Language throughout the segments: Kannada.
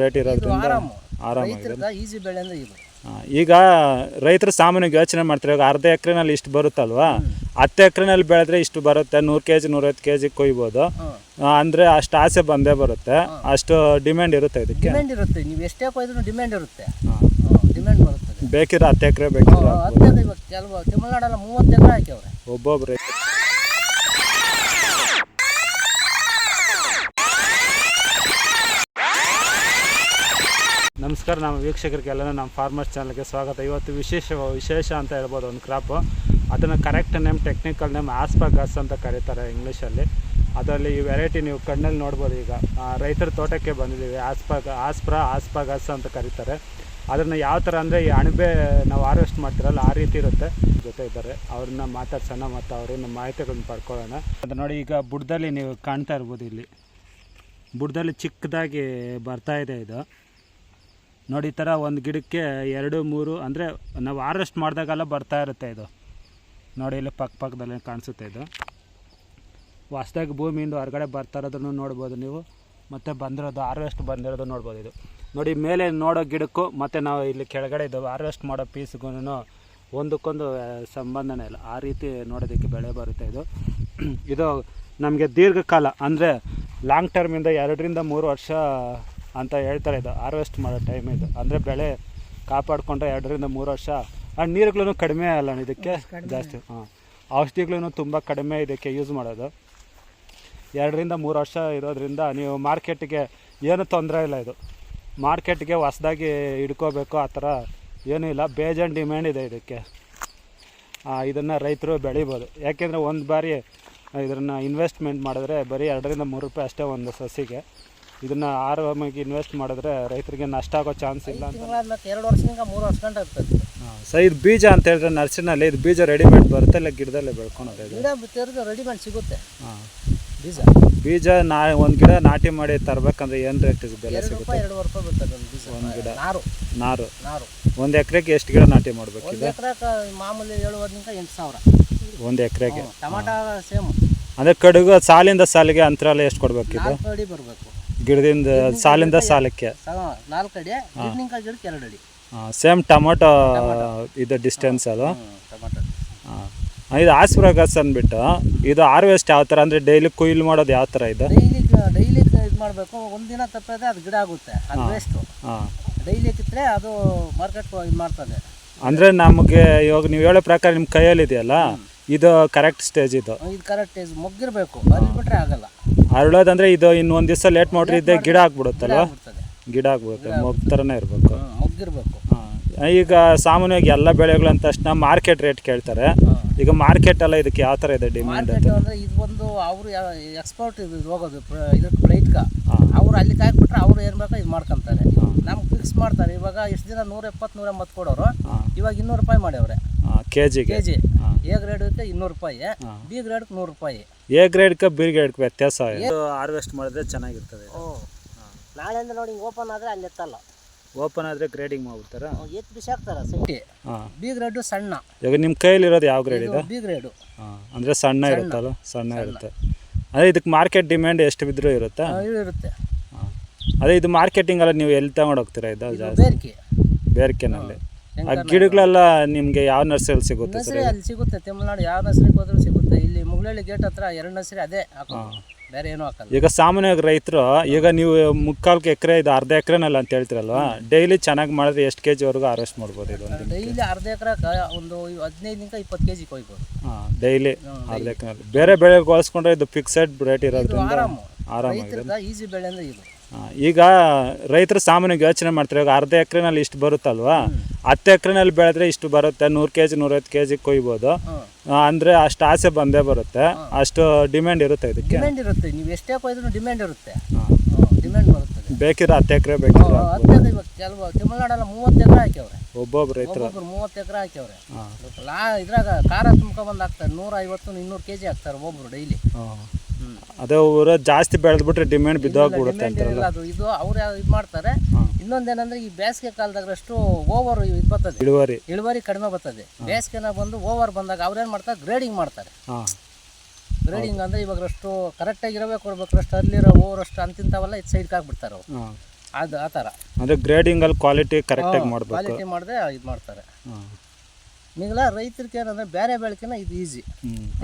ರೇಟ್ ಇರೋದ್ರಿಂದ ಆರಾಮು. ಆರಾಮಾಗಿದೆ. ಈಸಿ ಬೆಳೆ ಅಂದ್ರೆ ಇದು. ಈಗ ರೈತರು ಸಾಮಾನ್ಯವಾಗಿ ಯೋಚನೆ ಮಾಡ್ತಾರೆ ಇವಾಗ ಅರ್ಧ ಎಕರೆನಲ್ಲಿ ಇಷ್ಟು ಬರುತ್ತಲ್ವಾ? ಹತ್ತು ಎಕರೆನಲ್ಲಿ ಬೆಳೆದ್ರೆ ಇಷ್ಟು ಬರುತ್ತೆ ನೂರು ಕೆ ಜಿ ನೂರೈವತ್ತು ಕೆ ಜಿ ಕೊಯ್ಬೋದು ಅಂದರೆ ಅಷ್ಟು ಆಸೆ ಬಂದೇ ಬರುತ್ತೆ ಅಷ್ಟು ಡಿಮ್ಯಾಂಡ್ ಇರುತ್ತೆ ಇದಕ್ಕೆ. ಡಿಮ್ಯಾಂಡ್ ಇರುತ್ತೆ ನೀವು ಎಷ್ಟೇ ಕೊಯ್ದ್ರು ಡಿಮ್ಯಾಂಡ್ ಇರುತ್ತೆ. ಡಿಮ್ಯಾಂಡ್ ಬರುತ್ತೆ ಬೇಕಿದ್ರೆ ಹತ್ತು ಎಕರೆ ಇವಾಗ ಕೆಲವು ತಮಿಳ್ನಾಡೆಲ್ಲ ಮೂವತ್ತು ಎಕರೆ ಹಾಕ್ಯವ್ರೆ. ಒಬ್ಬೊಬ್ರು ನಮಸ್ಕಾರ, ನಮ್ಮ ವೀಕ್ಷಕರಿಗೆಲ್ಲ ನಮ್ಮ ಫಾರ್ಮರ್ಸ್ ಚಾನಲ್ಗೆ ಸ್ವಾಗತ. ಇವತ್ತು ವಿಶೇಷ ವಿಶೇಷ ಅಂತ ಹೇಳ್ಬೋದು ಒಂದು ಕ್ರಾಪು ಅದನ್ನು correct name technical name asparagus ಅಂತ ಕರೀತಾರೆ ಇಂಗ್ಲೀಷಲ್ಲಿ ಅದರಲ್ಲಿ ಈ ವೆರೈಟಿ ನೀವು ಕಣ್ಣಲ್ಲಿ ನೋಡ್ಬೋದು ಈಗ. ರೈತರ ತೋಟಕ್ಕೆ ಬಂದಿದ್ದೀವಿ. ಆಸ್ಪಾಗ ಆಸ್ಪ್ರ ಆಸ್ಪಾಗಸ್ ಅಂತ ಕರೀತಾರೆ. ಅದನ್ನು ಯಾವ ಥರ ಅಂದರೆ ಈ ಅಣಬೆ ನಾವು ಹಾರ್ವೆಸ್ಟ್ ಮಾಡ್ತಿರಲ್ಲ, ಆ ರೀತಿ ಇರುತ್ತೆ. ಜೊತೆ ಇದ್ದಾರೆ. ಅವ್ರನ್ನ ಮಾತಾಡ್ಸೋಣ ಮತ್ತು ಅವ್ರನ್ನ ಮಾಹಿತಿಗಳನ್ನ ಪಡ್ಕೊಳ್ಳೋಣ. ಅದು ನೋಡಿ, ಈಗ ಬುಡದಲ್ಲಿ ನೀವು ಕಾಣ್ತಾ ಇರ್ಬೋದು ಇಲ್ಲಿ. ಬುಡದಲ್ಲಿ ಚಿಕ್ಕದಾಗಿ ಬರ್ತಾ ಇದೆ ಇದು. ನೋಡಿ, ಈ ಥರ ಒಂದು ಗಿಡಕ್ಕೆ ಎರಡು, ಮೂರು, ಅಂದರೆ ನಾವು ಹಾರ್ವೆಸ್ಟ್ ಮಾಡಿದಾಗೆಲ್ಲ ಬರ್ತಾ ಇರುತ್ತೆ ಇದು. ನೋಡಿ, ಇಲ್ಲಿ ಪಕ್ಕ ಪಕ್ಕದಲ್ಲಿ ಕಾಣಿಸುತ್ತೆ ಇದು. ಹೊಸ್ದಾಗಿ ಭೂಮಿಯಿಂದ ಹೊರಗಡೆ ಬರ್ತಾ ಇರೋದನ್ನು ನೋಡ್ಬೋದು ನೀವು. ಮತ್ತು ಬಂದಿರೋದು ಹಾರ್ವೆಸ್ಟ್ ಬಂದಿರೋದು ನೋಡ್ಬೋದು ಇದು. ನೋಡಿ, ಮೇಲೆ ನೋಡೋ ಗಿಡಕ್ಕೂ ಮತ್ತು ನಾವು ಇಲ್ಲಿ ಕೆಳಗಡೆ ಇದು ಹಾರ್ವೆಸ್ಟ್ ಮಾಡೋ ಪೀಸ್ಗೂ ಒಂದಕ್ಕೊಂದು ಸಂಬಂಧನೇ ಇಲ್ಲ. ಆ ರೀತಿ ನೋಡೋದಕ್ಕೆ ಬೆಳೆ ಬರುತ್ತೆ ಇದು. ಇದು ನಮಗೆ ದೀರ್ಘಕಾಲ, ಅಂದರೆ ಲಾಂಗ್ ಟರ್ಮಿಂದ ಎರಡರಿಂದ ಮೂರು ವರ್ಷ ಅಂತ ಹೇಳ್ತಾರೆ. ಇದು ಹಾರ್ವೆಸ್ಟ್ ಮಾಡೋ ಟೈಮ್ ಇದು. ಅಂದರೆ ಬೆಳೆ ಕಾಪಾಡಿಕೊಂಡ್ರೆ ಎರಡರಿಂದ ಮೂರು ವರ್ಷ. ಆ ನೀರುಗಳೂ ಕಡಿಮೆ ಅಲ್ಲ ಇದಕ್ಕೆ ಜಾಸ್ತಿ. ಹಾಂ. ಔಷಧಿಗಳೂ ತುಂಬ ಕಡಿಮೆ ಇದಕ್ಕೆ ಯೂಸ್ ಮಾಡೋದು. ಎರಡರಿಂದ ಮೂರು ವರ್ಷ ಇರೋದ್ರಿಂದ ನೀವು ಮಾರ್ಕೆಟ್ಗೆ ಏನು ತೊಂದರೆ ಇಲ್ಲ ಇದು. ಮಾರ್ಕೆಟ್ಗೆ ಹೊಸ್ದಾಗಿ ಇಡ್ಕೋಬೇಕು ಆ ಥರ ಏನೂ ಇಲ್ಲ. ಬೇಜನ್ ಡಿಮ್ಯಾಂಡ್ ಇದೆ ಇದಕ್ಕೆ. ಇದನ್ನು ರೈತರು ಬೆಳಿಬೋದು. ಯಾಕೆಂದರೆ ಒಂದು ಬಾರಿ ಇದನ್ನು ಇನ್ವೆಸ್ಟ್ಮೆಂಟ್ ಮಾಡಿದ್ರೆ ಬರೀ ಎರಡರಿಂದ ಮೂರು ರೂಪಾಯಿ ಅಷ್ಟೇ ಒಂದು ಸಸಿಗೆ. ಇದನ್ನು ಆರಾಮಾಗಿ ಇನ್ವೆಸ್ಟ್ ಮಾಡಿದ್ರೆ ರೈತರಿಗೆ ನಷ್ಟ ಆಗೋ ಚಾನ್ಸ್ ಇಲ್ಲ ಅಂತ. ಮತ್ತೆ ಎರಡು ವರ್ಷದಿಂದ ಮೂರು ವರ್ಷ ಗಂಟೆ ಆಗ್ತದೆ. ಸೊ ಇದು ಬೀಜ ಅಂತ ಹೇಳಿದ್ರೆ ನರ್ಸರಿನಲ್ಲಿ ಇದು ಬೀಜ ರೆಡಿಮೇಡ್ ಬರುತ್ತೆ ಇಲ್ಲ ಗಿಡದಲ್ಲೇ ಬೆಳ್ಕೊಳೋದು ಇದು ಗಿಡ ತೆರೆದು ರೆಡಿಮೇಡ್ ಸಿಗುತ್ತೆ. ಹಾಂ. ಬೀಜ. ಬೀಜ ನಾ ಒಂದು ಗಿಡ ನಾಟಿ ಮಾಡಿ ತರಬೇಕಂದ್ರೆ ಏನು ರೇಟ್ ಬೆಲೆ ಎರಡು ಸಿಗುತ್ತೆ? ರೂಪಾಯಿ ಎರಡೂವರೆ ರೂಪಾಯಿ ಒಂದು ಬೀಜ. ಒಂದು ಗಿಡ. ನಾರು. ನಾರು. ನಾರು. ಒಂದು ಎಕರೆಗೆ ಎಷ್ಟು ಗಿಡ ನಾಟಿ ಮಾಡಬೇಕು ಒಂದು ಇದು? ಎಕರೆಗೆ ಮಾಮೂಲಿ ಏಳುವರೆನಿಂದ ಎಂಟು ಸಾವಿರ. ಒಂದು ಎಕರೆಗೆ. Tomato same. ಅಂದರೆ ಕಡುಗು ಸಾಲಿಂದ ಸಾಲಿಗೆ ಅಂತರಲ್ಲ ಎಷ್ಟು ಕೊಡಬೇಕಿದೆ ಇದು? ನಾಲ್ಕು ಅಡಿ ಬರಬೇಕು. ಗಿಡದಿಂದ ಸಾಲಿಂದ ಸಾಲಕ್ಕೆ. ನಾಲ್ಕು ಅಡಿ ಗಿಡಕ್ಕೆ ಎರಡು ಅಡಿ ಸೇಮ್ ಟೊಮೊಟೊ ಇದು ಡಿಸ್ಟೆನ್ಸ್ ಅದು. ಇದು ಆಸ್ಪ್ರ ಹಾಂ. ಇದು ಆಸ್ಪ್ರಗಸ್ ಅಂದ್ಬಿಟ್ಟು ಇದು ಹಾರ್ವೆಸ್ಟ್ ಯಾವ ಥರ ಅಂದರೆ ಡೈಲಿ ಕೊಯ್ಲು ಮಾಡೋದು ಯಾವ ಥರ ಇದು? ಡೈಲಿ ಡೈಲಿ ಇದು ಮಾಡಬೇಕು. ಒಂದಿನ ತಪ್ಪದೆ ಅದು ಗಿಡ ಆಗುತ್ತೆ. ಅದು ವೇಸ್ಟು ಹಾಂ. ಡೈಲಿ ಕಿತ್ತರೆ ಅದು ಮಾರ್ಕೆಟ್ ಇದು ಮಾಡ್ತದೆ. ಅಂದರೆ ನಮಗೆ ಇವಾಗ ನೀವು ಹೇಳೋ ಪ್ರಕಾರ ನಿಮ್ಮ ಕೈಯಲ್ಲಿ ಇದೆಯಲ್ಲ ಇದು ಕರೆಕ್ಟ್ ಸ್ಟೇಜ್ ಇದು. ಇದು ಕರೆಕ್ಟ್ ಸ್ಟೇಜ್ ಮೊಗ್ಗಿರ್ಬೇಕು. ಅಲ್ಲಿ ಬಿಟ್ರೆ ಆಗಲ್ಲ. ಅರಳೋದಂದ್ರೆ ಇದು ಇನ್ನು ಒಂದು ದಿವಸ ಲೇಟ್ ಮಾಡ್ರಿ ಇದ್ದೆ ಗಿಡ ಆಗ್ಬಿಡುತ್ತಲ್ವ? ಬಿಡ್ತದೆ ಗಿಡ ಆಗ್ಬಿಡುತ್ತೆ ಮೊಗ್ ಥರನೇ ಇರಬೇಕು. ಮೊಗ್ಗಿರ್ಬೇಕು ಈಗ ಸಾಮಾನ್ಯವಾಗಿ ಎಲ್ಲ ಬೆಳೆಗಳು ಅಂತ ತಕ್ಷಣ ಮಾರ್ಕೆಟ್ ರೇಟ್ ಕೇಳ್ತಾರೆ. ಈಗ ಮಾರ್ಕೆಟ್ ಎಲ್ಲ ಇದಕ್ಕೆ ಯಾವ ಥರ ಇದೆ ಡಿಮ್ಯಾಂಡ್ ಅಂತ? ಅಂದ್ರೆ ಇದು ಒಂದು ಅವರು ಎಕ್ಸ್ಪೋರ್ಟ್ ಇದು ಇದು ಹೋಗೋದು ಇದಕ್ಕೆ ಫ್ಲೈಟ್ಗೆ. ಅವ್ರು ಅಲ್ಲಿ ಕಾಯ್ಬಿಟ್ರೆ ಅವ್ರು ಏನು ಬೇಕೋ ಇದು ಮಾಡ್ಕೊಂತಾರೆ. ನಮ್ಗೆ ಫಿಕ್ಸ್ ಮಾಡ್ತಾರೆ. ಇವಾಗ ಇಷ್ಟು ದಿನ ನೂರ ಎಪ್ಪತ್ತು ನೂರ ಎಂಬತ್ತು ಕೊಡೋರು. ಇವಾಗ ಇನ್ನೂರು ರೂಪಾಯಿ ಮಾಡ್ಯವ್ರೆ. K G K G A ಇರುತ್ತೆ ಇನ್ನೂರು ರೂಪಾಯಿ. ಬಿ ಗ್ರೇಡ್ಗೆ ನೂರು ರೂಪಾಯಿ. ಎ ಗ್ರೇಡ್ ಕಪ್ ಬಿ ಗ್ರೇಡ್ ವ್ಯತ್ಯಾಸ ಹಾರ್ವೆಸ್ಟ್ ಮಾಡಿದ್ರೆ ಚೆನ್ನಾಗಿರ್ತದೆ. ನಾಳೆಯಿಂದ ನೋಡಿ ಹಿಂಗೆ ಓಪನ್ ಆದರೆ ಅಲ್ಲಿ ಎತ್ತಲ್ಲ. ಓಪನ್ ಆದರೆ ಗ್ರೇಡಿಂಗ್ ಮಾಡ್ಬಿಡ್ತಾರ? ಎತ್ತು ಬಿಸಿ ಹಾಕ್ತಾರೆ ಸೈಟಿ. ಹಾಂ. ಬಿ ಗ್ರೇಡು ಸಣ್ಣ. ಇವಾಗ ನಿಮ್ಮ ಕೈಲಿರೋದು ಯಾವ ಗ್ರೇಡ್ ಇದೆ ಬಿ ಗ್ರೇಡು ಹಾಂ ಅಂದರೆ ಸಣ್ಣ ಇರುತ್ತಲ್ಲ? ಸಣ್ಣ ಇರುತ್ತೆ. ಅದೇ ಇದಕ್ಕೆ ಮಾರ್ಕೆಟ್ ಡಿಮ್ಯಾಂಡ್ ಎಷ್ಟು ಬಿದ್ದರೂ ಇರುತ್ತಾ? ಇರುತ್ತೆ. ಹಾಂ. ಅದೇ ಇದು ಮಾರ್ಕೆಟಿಂಗ್ ಅಲ್ಲ ನೀವು ಎಲ್ಲಿ ತಗೊಂಡು ಹೋಗ್ತೀರಾ ಇದು? ಇದು ಜಾಸ್ತಿ ಬೇರಿಕೆ. ಬೇರ್ಕೆನಲ್ಲಿ. ಆ ಗಿಡಗಳೆಲ್ಲ ನಿಮಗೆ ಯಾವ ನರ್ಸರಿಯಲ್ಲಿ ಸಿಗುತ್ತೆ ಸರ್ ನರ್ಸರಿ ಅಲ್ಲಿ ಸಿಗುತ್ತೆ ತಮಿಳ್ನಾಡು ಯಾವ ನರ್ಸರಿಗೆ ಹೋದ್ರೂ ಸಿಗುತ್ತೆ. ಇಲ್ಲಿ ಮುಗ್ಳಳ್ಳಿ ಗೇಟ್ ಹತ್ರ ಎರಡು ನರ್ಸರಿ ಅದೇ ಹಾಕೋದು. ಬೇರೆ ಏನು ಹಾಕಲ್ಲ. ಈಗ ಸಾಮಾನ್ಯವಾಗಿ ರೈತರು ಈಗ ನೀವು ಮುಕ್ಕಾಲ್ಕು ಎಕರೆ ಇದು ಅರ್ಧ ಎಕರೆನಲ್ಲ ಅಂತ ಹೇಳ್ತಿರಲ್ವಾ? ಡೈಲಿ ಚೆನ್ನಾಗಿ ಮಾಡಿದ್ರೆ ಎಷ್ಟು ಕೆ ಜಿವರೆಗೂ ಹಾರ್ವೆಸ್ಟ್ ಮಾಡ್ಬೋದು ಇದು ಒಂದು ಡೈಲಿ ಅರ್ಧ ಎಕರೆ ಒಂದು ಹದಿನೈದರಿಂದ ಇಪ್ಪತ್ತು ಕೆ ಜಿ ಕೊಯ್ಬೋದು. ಹಾಂ ಡೈಲಿ ಅರ್ಧ ಎಕರೆ. ಬೇರೆ ಬೆಳೆಗೆ ಹೋಲಿಸ್ಕೊಂಡ್ರೆ ಇದು ಫಿಕ್ಸೆಡ್ ರೇಟ್ ಇರೋದ್ರಿಂದ ಆರಾಮು. ಆರಾಮಾಗಿದೆ. ರೈತರದ ಈಸಿ ಬೆಳೆ ಅಂದ್ರೆ ಇದು. ಈಗ ರೈತರು ಸಾಮಾನ್ಯವಾಗಿ ಯೋಚನೆ ಮಾಡ್ತಾರೆ ಇವಾಗ ಅರ್ಧ ಎಕರೆನಲ್ಲಿ ಇಷ್ಟು ಬರುತ್ತಲ್ವಾ? ಹತ್ತು ಎಕರೆನಲ್ಲಿ ಬೆಳೆದ್ರೆ ಇಷ್ಟು ಬರುತ್ತೆ ನೂರು ಕೆ ಜಿ ನೂರೈವತ್ತು ಕೆ ಜಿ ಕೊಯ್ಬೋದು ಅಂದ್ರೆ ಅಷ್ಟು ಆಸೆ ಬಂದೇ ಬರುತ್ತೆ ಅಷ್ಟು ಡಿಮ್ಯಾಂಡ್ ಇರುತ್ತೆ ಇದಕ್ಕೆ. ಡಿಮ್ಯಾಂಡ್ ಇರುತ್ತೆ ನೀವು ಎಷ್ಟೇ ಕೊಯ್ದ್ರು ಡಿಮ್ಯಾಂಡ್ ಇರುತ್ತೆ. ಡಿಮ್ಯಾಂಡ್ ಬರುತ್ತದೆ. ಬೇಕಿದ್ರೆ ಹತ್ತು ಎಕರೆ ಇವಾಗ ಕೆಲವು ತಮಿಳ್ನಾಡೆಲ್ಲ ಮೂವತ್ತು ಎಕರೆ ಹಾಕ್ಯವ್ರೆ. ಒಬ್ಬೊಬ್ರು ರೈತರು. ಮೂವತ್ತು ಎಕರೆ ಹಾಕ್ಯವ್ರೆ. ಲಾ ಇದ್ರಾಗ ಖಾರ ತುಂಬ್ಕೊಂಬಂದು ಹಾಕ್ತಾರೆ ನೂರ ಐವತ್ತು ಇನ್ನೂರು ಕೆ ಜಿ ಹಾಕ್ತಾರೆ ಒಬ್ಬರು ಡೈಲಿ. ಅದೇ ಊರು ಜಾಸ್ತಿ ಬೆಳೆದ್ಬಿಟ್ರೆ ಡಿಮ್ಯಾಂಡ್ ಬಿದ್ದೋಗ್ಬಿಡುತ್ತೆ ಬಿಡುತ್ತೆ ಅಂತಾರಲ್ಲ. ಅದು ಇದು ಅವ್ರು ಇದು ಮಾಡ್ತಾರೆ. ಇನ್ನೊಂದೇನಂದ್ರೆ ಈ ಬೇಸಿಗೆ ಕಾಲದಾಗಷ್ಟು ಓವರ್ ಇದು ಬರ್ತದೆ. ಇಳುವರಿ. ಇಳುವರಿ ಕಡಿಮೆ ಬರ್ತದೆ. ಬೇಸಿಗೆನ ಬಂದು ಓವರ್ ಬಂದಾಗ ಅವ್ರೇನು ಮಾಡ್ತಾರೆ? ಗ್ರೇಡಿಂಗ್ ಮಾಡ್ತಾರೆ. ಗ್ರೇಡಿಂಗ್ ಅಂದ್ರೆ ಇವಾಗ ಅಷ್ಟು ಕರೆಕ್ಟಾಗಿ ಇರಬೇಕು ಕೊಡ್ಬೇಕು ಅಷ್ಟು ಅಲ್ಲಿರೋ ಓವರ್ ಅಷ್ಟು ಅಂತಿಂತವೆಲ್ಲ ಇದು ಸೈಡ್ಗೆ ಹಾಕ್ಬಿಡ್ತಾರೆ ಅವ್ರು. ಅದು ಆ ಥರ ಅಂದರೆ ಗ್ರೇಡಿಂಗಲ್ಲಿ ಕ್ವಾಲಿಟಿ ಕರೆಕ್ಟಾಗಿ ಮಾಡಬೇಕು. ಕ್ವಾಲಿಟಿ ಮಾಡಿದೆ ಇದು ಮಾಡ್ತಾರೆ. ಹಾಂ ಈಗಲ ರೈತರಿಗೆ ಏನಂದ್ರೆ ಬೇರೆ ಬೆಳಕಿನ ಇದು ಈಸಿ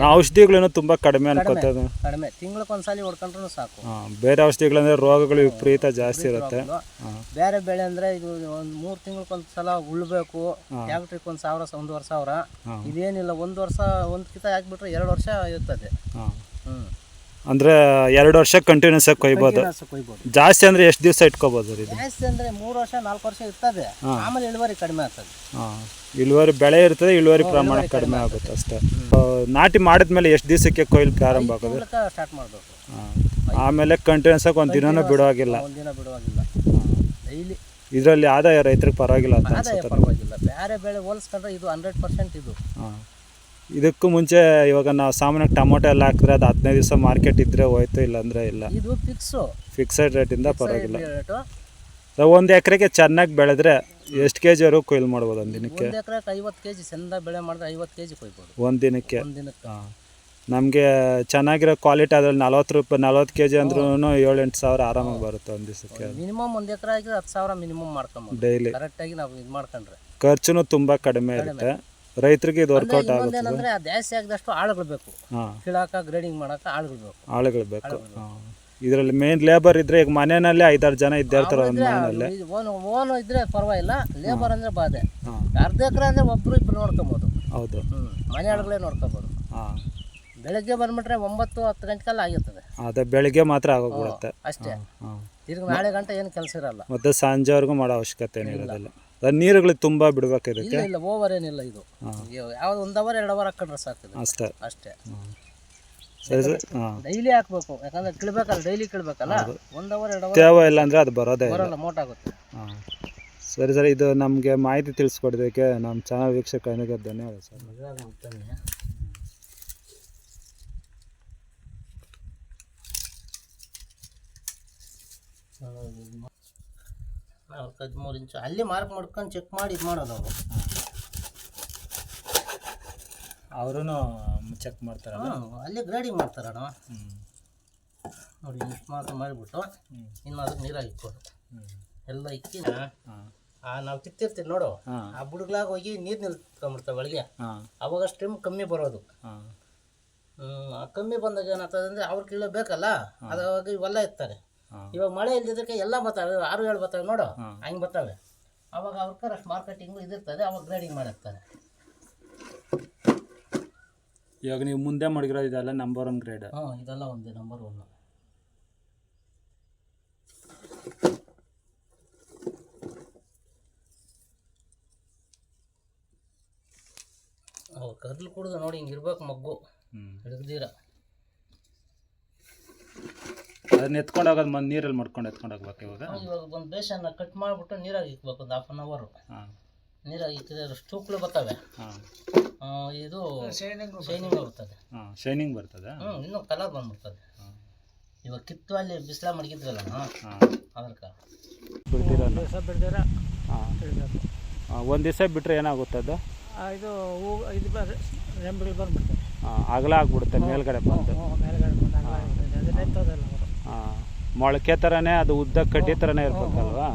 ಔಷಧಿಗಳೇನೋ ತುಂಬಾ ಕಡಿಮೆ ಅನ್ಕೋತದೆ ಕಡಿಮೆ ತಿಂಗ್ಳಕ್ಕೊಂದ್ಸಲಿ ಹೊಡ್ಕೊಂಡ್ರೂ ಸಾಕು. ಬೇರೆ ಔಷಧಿಗಳಂದ್ರೆ ರೋಗಗಳು ವಿಪರೀತ ಜಾಸ್ತಿ ಇರುತ್ತೆ. ಬೇರೆ ಬೆಳೆ ಅಂದ್ರೆ ಇದು ಒಂದು ಮೂರು ತಿಂಗ್ಳಕ್ಕೊಂದು ಸಲ ಉಳ್ಬೇಕು ಟ್ಯಾಕ್ಟ್ರಿಗೆ ಒಂದು ಸಾವಿರ ಒಂದೂವರೆ ಸಾವಿರ. ಅವರ ಇದೇನಿಲ್ಲ ಒಂದು ವರ್ಷ ಒಂದ್ಕಿತ ಹಾಕ್ಬಿಟ್ರೆ ಎರಡು ವರ್ಷ ಇರ್ತದೆ. ಹ್ಮ್. ಹ್ಞೂ ಅಂದರೆ ಎರಡು ವರ್ಷ ಕಂಟಿನ್ಯೂಸ್ ಆಗಿ ಕೊಯ್ಬೋದು. ಕೊಯ್ಬೋದು. ಜಾಸ್ತಿ ಅಂದರೆ ಎಷ್ಟು ದಿವಸ ಇಟ್ಕೋಬೋದು ರೀ ಇದು? ಜಾಸ್ತಿ ಅಂದ್ರೆ ಮೂರು ವರ್ಷ ನಾಲ್ಕು ವರ್ಷ ಇರ್ತದೆ. ಆಮೇಲೆ ಇಳುವರಿ ಕಡಿಮೆ ಆಗ್ತದೆ. ಹಾಂ. ಇಳುವರಿ ಬೆಳೆ ಇರ್ತದೆ ಇಳುವರಿ ಪ್ರಮಾಣ ಕಡಿಮೆ ಆಗುತ್ತೆ ಅಷ್ಟೇ. ಆ, ನಾಟಿ ಮಾಡಿದ್ಮೇಲೆ ಎಷ್ಟು ದಿವಸಕ್ಕೆ ಕೊಯ್ಲು ಪ್ರಾರಂಭ ಆಗೋದು? ಸ್ಟಾರ್ಟ್ ಮಾಡಬೇಕು. ಆಮೇಲೆ ಕಂಟಿನ್ಯೂಸ್ ಆಗಿ ಒಂದು ದಿನನೂ ಬಿಡುವಾಗಿಲ್ಲ. ಒಂದಿನ ಬಿಡುವಾಗಿಲ್ಲ. ಡೈಲಿ ಇದರಲ್ಲಿ ಆದಾಯ ರೈತರಿಗೆ ಪರವಾಗಿಲ್ಲ ಅಂತ ಅನ್ಸುತ್ತೆ ಪರವಾಗಿಲ್ಲ. ಬೇರೆ ಬೆಳೆ ಹೋಲಿಸ್ಕೊಂಡ್ರೆ ಇದು ಹಂಡ್ರೆಡ್ ಪರ್ಸೆಂಟ್ ಇದು. ಹಾಂ. ಇದಕ್ಕೂ ಮುಂಚೆ ಇವಾಗ ನಾವು ಸಾಮಾನ್ಯ ಟೊಮೊಟೊ ಎಲ್ಲ ಹಾಕಿದ್ರೆ ಅದು ಹದಿನೈದು ದಿವಸ ಮಾರ್ಕೆಟ್ ಇದ್ದರೆ ಹೋಯ್ತು ಇಲ್ಲಾಂದರೆ ಇಲ್ಲ. ಇದು ಫಿಕ್ಸು ಫಿಕ್ಸೆಡ್ ರೇಟಿಂದ ಪರವಾಗಿಲ್ಲ. ರೇಟು ಒಂದು ಎಕರೆಗೆ ಚೆನ್ನಾಗಿ ಬೆಳೆದ್ರೆ ಎಷ್ಟು ಕೆ ಜಿವರೆಗೂ ಕೊಯ್ಲು ಮಾಡ್ಬೋದು ಒಂದು ದಿನಕ್ಕೆ? ಒಂದು ಎಕರೆಗೆ ಐವತ್ತು ಕೆ ಜಿ ಚಂದ ಬೆಳೆ ಮಾಡಿದ್ರೆ ಐವತ್ತು ಕೆ ಜಿ ಕೊಯ್ಬೋದು. ಒಂದು ದಿನಕ್ಕೆ? ಒಂದು ದಿನಕ್ಕೆ. ನಮಗೆ ಚೆನ್ನಾಗಿರೋ ಕ್ವಾಲಿಟಿ ಅದ್ರಲ್ಲಿ ನಲ್ವತ್ತು ರೂಪಾಯಿ ನಲ್ವತ್ತು ಕೆ ಜಿ ಅಂದ್ರೂ ಏಳು ಎಂಟು ಸಾವಿರ ಆರಾಮಾಗಿ ಬರುತ್ತೆ ಒಂದು ದಿವಸಕ್ಕೆ. ಮಿನಿಮಮ್ ಒಂದು ಎಕರೆ ಆಗಿದ್ರೆ ಹತ್ತು ಸಾವಿರ ಮಿನಿಮಮ್ ಮಾಡ್ಕೊಂಬೋದು. ಡೈಲಿ ಕರೆಕ್ಟಾಗಿ ನಾವು ಇದು ಮಾಡ್ಕೊಂಡ್ರೆ. ಖರ್ಚುನು ತುಂಬ ಕಡಿಮೆ. ಇರುತ್ತೆ. ರೈತರಿಗೆ ಇದು ವರ್ಕೌಟ್ ಆಗುತ್ತೆ ಅಂದ್ರೆ ಆ ಜಾಸ್ತಿ ಆಗದಷ್ಟು ಆಳುಗಳು ಬೇಕು. ಹಾಂ. ಕೀಳಾಕ ಗ್ರೇಡಿಂಗ್ ಮಾಡಕ ಆಳುಗಳು ಬೇಕು. ಆಳುಗಳು ಬೇಕು. ಇದರಲ್ಲಿ ಮೇನ್ ಲೇಬರ್ ಇದ್ರೆ ಈಗ ಮನೆಯಲ್ಲಿ ಐದಾರು ಜನ ಇದ್ದೇ ಇರ್ತಾರೆ ಒಂದು ಮನೆಯಲ್ಲಿ. ಓನ್ ಓನ್ ಇದ್ರೆ ಪರವಾಗಿಲ್ಲ. ಲೇಬರ್ ಅಂದ್ರೆ ಬಾಧೆ. ಅರ್ಧ ಎಕರೆ ಅಂದ್ರೆ ಒಬ್ರು ಇಬ್ರು ನೋಡ್ಕೊಬೋದು. ಹೌದು. ಮನೆ ಆಳುಗಳೇ ನೋಡ್ಕೊಬೋದು. ಹಾಂ. ಬೆಳಗ್ಗೆ ಬಂದ್ಬಿಟ್ರೆ ಒಂಬತ್ತು ಹತ್ತು ಗಂಟೆಕಲ್ಲ ಆಗಿರ್ತದೆ. ಅದೇ ಬೆಳಿಗ್ಗೆ ಮಾತ್ರ ಆಗೋಗ್ಬಿಡುತ್ತೆ. ಅಷ್ಟೇ. ಈಗ ತಿರ್ಗಿ ನಾಳೆ ಗಂಟೆ ಏನು ಕೆಲಸ ಇರಲ್ಲ. ಮತ್ತೆ ಸಂಜೆವರೆಗೂ ಮಾಡೋ ಅವಶ್ಯಕತೆ ಏನಿರೋದಿಲ್ಲ. ನೀರುಗಳಿಗೆ ತುಂಬ ಬಿಡಬೇಕು ಇದಕ್ಕೆ ಇಲ್ಲ ಇಲ್ಲ ಓವರ್ ಏನಿಲ್ಲ ಇದು. ಯಾವ್ದು ಒಂದು ಅವರ್ ಎರಡು ಅವರ್ ಹಾಕೊಂಡ್ರೆ ಸಾಕಿದೆ ಅಷ್ಟೇ. ಅಷ್ಟೇ. ಸರಿ ಸರಿ. ಹಾಂ. ಡೈಲಿ ಹಾಕ್ಬೇಕು. ಯಾಕಂದ್ರೆ ಕಿಳ್ಬೇಕಲ್ಲ ಡೈಲಿ ಕಿಳ್ಬೇಕಲ್ಲ? ಒಂದು ಅವರ್ ಎರಡು ಅವರ್ ತೇವ ಇಲ್ಲ ಅಂದರೆ ಅದು ಬರೋದೇ ಇಲ್ಲ. ಬರಲ್ಲ ಮೋಟ್ ಆಗುತ್ತೆ. ಹಾಂ. ಸರಿ ಸರಿ. ಇದು ನಮಗೆ ಮಾಹಿತಿ ತಿಳಿಸ್ಕೊಡೋದಕ್ಕೆ ನಮ್ಮ ಚಾನಲ್ ವೀಕ್ಷಕನಿಗೆ ಧನ್ಯವಾದ ಸರ್. ಹದಿಮೂರು ಇಂಚು. ಅಲ್ಲಿ ಮಾರ್ಕ್ ಮಾಡ್ಕೊಂಡು ಚೆಕ್ ಮಾಡಿ ಇದು ಮಾಡೋದು ಅವರು. ಅವರು ಚೆಕ್ ಮಾಡ್ತಾರಲ್ಲ? ಅಲ್ಲಿ ಗ್ರೇಡಿಂಗ್ ಮಾಡ್ತಾರಣ ನೋಡಿ ಇಷ್ಟು ಮಾತ್ರ ಮಾಡಿಬಿಟ್ಟು ಇನ್ನು ಅದಕ್ಕೆ ನೀರಾಗಿ ಇಕ್ಕೋದು ಎಲ್ಲ ಇಕ್ಕಿನ ಆ ನಾವು ತಿಕ್ತಿರ್ತೀವಿ ನೋಡು. ಆ ಬುಡುಗ್ಲಾಗ ಹೋಗಿ ನೀರು ನಿಲ್ತ್ಕೊಂಡ್ಬಿಡ್ತಾವೆ ಒಳಗೆ ಅವಾಗ ಸ್ಟ್ರಿಮ್ ಕಮ್ಮಿ ಬರೋದು. ಕಮ್ಮಿ ಬಂದಾಗ ಏನಾಗ್ತದೆ ಅಂದರೆ ಅವ್ರ ಕಿಲೋ ಬೇಕಲ್ಲ? ಅದಾಗ ಇವೆಲ್ಲ ಇರ್ತಾರೆ. ಇವಾಗ ಮಳೆ ಇಲ್ದಿದ್ದಕ್ಕೆ ಎಲ್ಲ ಬರ್ತವೆ ಆರು ಏಳು ಬರ್ತಾವೆ ನೋಡು. ಹಂಗೆ ಬರ್ತವೆ ಅವಾಗ ಅವ್ರ ಅಷ್ಟು ಮಾರ್ಕೆಟಿಂಗು ಇದಿರ್ತದೆ ಅವಾಗ ಗ್ರೇಡಿಂಗ್ ಮಾಡಿರ್ತಾರೆ ಇವಾಗ ನೀವು ಮುಂದೆ ಮಡಗಿರೋದು ಇದೆಲ್ಲ ನಂಬರ್ ಒನ್ ಗ್ರೇಡ್ ಹಾಂ ಇದೆಲ್ಲ ಒಂದೇ ನಂಬರ್ ಒನ್ ಅವ್ರು ಕರ್ಲು ಕುಡ್ದು ನೋಡಿ ಹಿಂಗೆ ಇರ್ಬೇಕು ಮಗ್ಗು. ಹ್ಞೂ ಹಿಡಿದೀರ ಅದನ್ನ ಎತ್ಕೊಂಡು ಹೋಗೋದು ಮತ್ತೆ ನೀರಲ್ಲಿ ಮಾಡ್ಕೊಂಡು ಎತ್ಕೊಂಡು ಹೋಗ್ಬೇಕು ಇವಾಗ. ಇವಾಗ ಒಂದು ಬೇಸನ್ನ ಕಟ್ ಮಾಡಿಬಿಟ್ಟು ನೀರಾಗಿ ಇಕ್ಬೇಕು ಒಂದು ಹಾಫ್ ಅನ್ ಅವರು ಹಾಂ. ನೀರಾಗಿ ಇಕ್ಕಿದ್ರೆ ಸ್ಟೂಕ್ಲು ಬರ್ತವೆ. ಹಾಂ. ಆ, ಇದು ಶೈನಿಂಗ್ ಬರ್ತದೆ. ಹಾಂ ಶೈನಿಂಗ್ ಬರ್ತದೆ? ಹ್ಞೂ ಇನ್ನೂ ಕಲರ್ ಬಂದ್ಬಿಡ್ತದೆ. ಹಾಂ. ಇವಾಗ ಕಿತ್ತು ಅಲ್ಲಿ ಬಿಸಿಲ ಮಡಗಿದ್ರಲ್ಲ ಹಾಂ. ಅದಕ್ಕೆ ಬಿಡ್ದಿರಲ್ಲ. ದಿವಸ ಬಿಟ್ರೆ ಹಾಂ. ಒಂದು ದಿವಸ ಬಿಟ್ಟರೆ ಏನಾಗುತ್ತೆ ಅದು? ಇದು ಹೂ ಇದು ಬರ್ ರೆಂಬೆಗಳು ಬಂದ್ಬಿಡ್ತವೆ ಹಾಂ ಅಗಲ ಆಗ್ಬಿಡುತ್ತೆ ಮೇಲ್ಗಡೆ ಬಂದು. ಮೇಲ್ಗಡೆ ಬಂದು ಮೊಳಕೆ ಥರನೇ ಅದು ಉದ್ದ ಕಡ್ಡಿ ಥರನೇ ಇರ್ಬೇಕಲ್ವಾ?